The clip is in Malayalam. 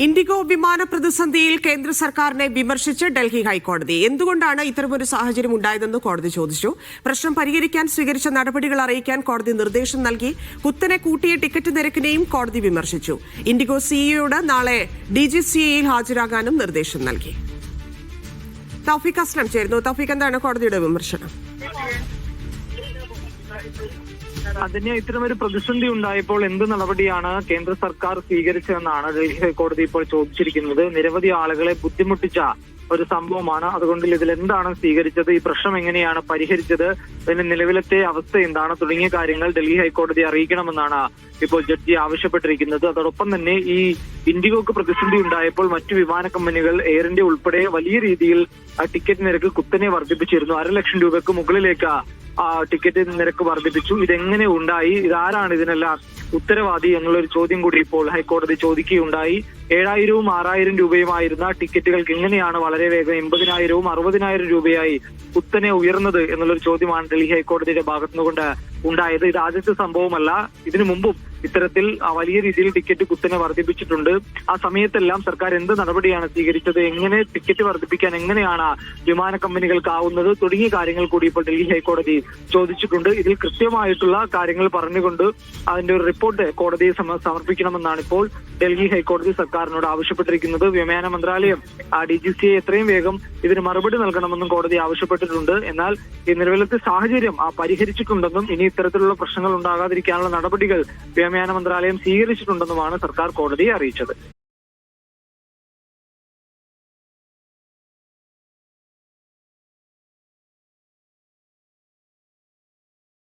ഇൻഡിഗോ വിമാന പ്രതിസന്ധിയിൽ കേന്ദ്ര സർക്കാരിനെ വിമർശിച്ച് ഡൽഹി ഹൈക്കോടതി. എന്തുകൊണ്ടാണ് ഇത്തരമൊരു സാഹചര്യം ഉണ്ടായതെന്ന് കോടതി ചോദിച്ചു. പ്രശ്നം പരിഹരിക്കാൻ സ്വീകരിച്ച നടപടികൾ അറിയിക്കാൻ കോടതി നിർദ്ദേശം നൽകി. കുത്തനെ കൂട്ടിയ ടിക്കറ്റ് നിരക്കിനെയും കോടതി വിമർശിച്ചു. ഇൻഡിഗോ സിഇഒയോട് നാളെ ഡി ജി സിഇയിൽ ഹാജരാകാനും നിർദ്ദേശം നൽകി. തൗഫീഖ് അസ്ലം ചേരുന്നു. തൗഫീഖ് എന്താണ് കോടതിയുടെ വിമർശനം? അതിന് ഇത്തരമൊരു പ്രതിസന്ധി ഉണ്ടായപ്പോൾ എന്ത് നടപടിയാണ് കേന്ദ്ര സർക്കാർ സ്വീകരിച്ചതെന്നാണ് ഡൽഹി ഹൈക്കോടതി ഇപ്പോൾ ചോദിച്ചിരിക്കുന്നത്. നിരവധി ആളുകളെ ബുദ്ധിമുട്ടിച്ച ഒരു സംഭവമാണ്. അതുകൊണ്ട് ഇതിൽ എന്താണ് സ്വീകരിച്ചത്? ഈ പ്രശ്നം എങ്ങനെയാണ് പരിഹരിച്ചത്? ഇതിന്റെ നിലവിലത്തെ അവസ്ഥ എന്താണ്? തുടങ്ങിയ കാര്യങ്ങൾ ഡൽഹി ഹൈക്കോടതി അറിയിക്കണമെന്നാണ് ഇപ്പോൾ ജഡ്ജി ആവശ്യപ്പെട്ടിരിക്കുന്നത്. അതോടൊപ്പം തന്നെ ഈ ഇൻഡിഗോക്ക് പ്രതിസന്ധി ഉണ്ടായപ്പോൾ മറ്റു വിമാന കമ്പനികൾ എയർ ഇന്ത്യ ഉൾപ്പെടെ വലിയ രീതിയിൽ ടിക്കറ്റ് നിരക്ക് കുത്തനെ വർദ്ധിപ്പിച്ചിരുന്നു. അര ലക്ഷം രൂപയ്ക്ക് മുകളിലേക്ക് ടിക്കറ്റ് നിരക്ക് വർദ്ധിപ്പിച്ചു. ഇതെങ്ങനെ ഉണ്ടായി? ഇതാരാണ് ഇതിനെല്ലാം ഉത്തരവാദി എന്നുള്ളൊരു ചോദ്യം കൂടി ഇപ്പോൾ ഹൈക്കോടതി ചോദിക്കുകയുണ്ടായി. ഏഴായിരവും ആറായിരം രൂപയുമായിരുന്ന ടിക്കറ്റുകൾക്ക് എങ്ങനെയാണ് വളരെ വേഗം എൺപതിനായിരവും അറുപതിനായിരം രൂപയായി കുത്തനെ ഉയർന്നത് എന്നുള്ളൊരു ചോദ്യമാണ് ഡൽഹി ഹൈക്കോടതിയുടെ ഭാഗത്തുനിന്നുകൊണ്ട് ഉണ്ടായത്. ഇത് ആദ്യത്തെ സംഭവമല്ല. ഇതിനു മുമ്പും ഇത്തരത്തിൽ വലിയ രീതിയിൽ ടിക്കറ്റ് കുത്തനെ വർദ്ധിപ്പിച്ചിട്ടുണ്ട്. ആ സമയത്തെല്ലാം സർക്കാർ എന്ത് നടപടിയാണ് സ്വീകരിച്ചത്? എങ്ങനെ ടിക്കറ്റ് വർദ്ധിപ്പിക്കാൻ എങ്ങനെയാണ് വിമാന കമ്പനികൾക്കാവുന്നത് തുടങ്ങിയ കാര്യങ്ങൾ കൂടി ഇപ്പോൾ ഡൽഹി ഹൈക്കോടതി ചോദിച്ചിട്ടുണ്ട്. ഇതിൽ കൃത്യമായിട്ടുള്ള കാര്യങ്ങൾ പറഞ്ഞുകൊണ്ട് അതിന്റെ ഒരു റിപ്പോർട്ട് കോടതിയെ സമ- സമർപ്പിക്കണമെന്നാണ് ഇപ്പോൾ ഡൽഹി ഹൈക്കോടതി സർക്കാരിനോട് ആവശ്യപ്പെട്ടിരിക്കുന്നത്. വ്യോമയാന മന്ത്രാലയം ഡി ജി സിയെ എത്രയും വേഗം ഇതിന് മറുപടി നൽകണമെന്നും കോടതി ആവശ്യപ്പെട്ടിട്ടുണ്ട്. എന്നാൽ ഈ നിലവിലത്തെ സാഹചര്യം ആ പരിഹരിച്ചിട്ടുണ്ടെന്നും ഇനി ഇത്തരത്തിലുള്ള പ്രശ്നങ്ങൾ ഉണ്ടാകാതിരിക്കാനുള്ള നടപടികൾ വ്യോമയാന മന്ത്രാലയം സ്വീകരിച്ചിട്ടുണ്ടെന്നുമാണ് സർക്കാർ കോടതിയെ അറിയിച്ചത്.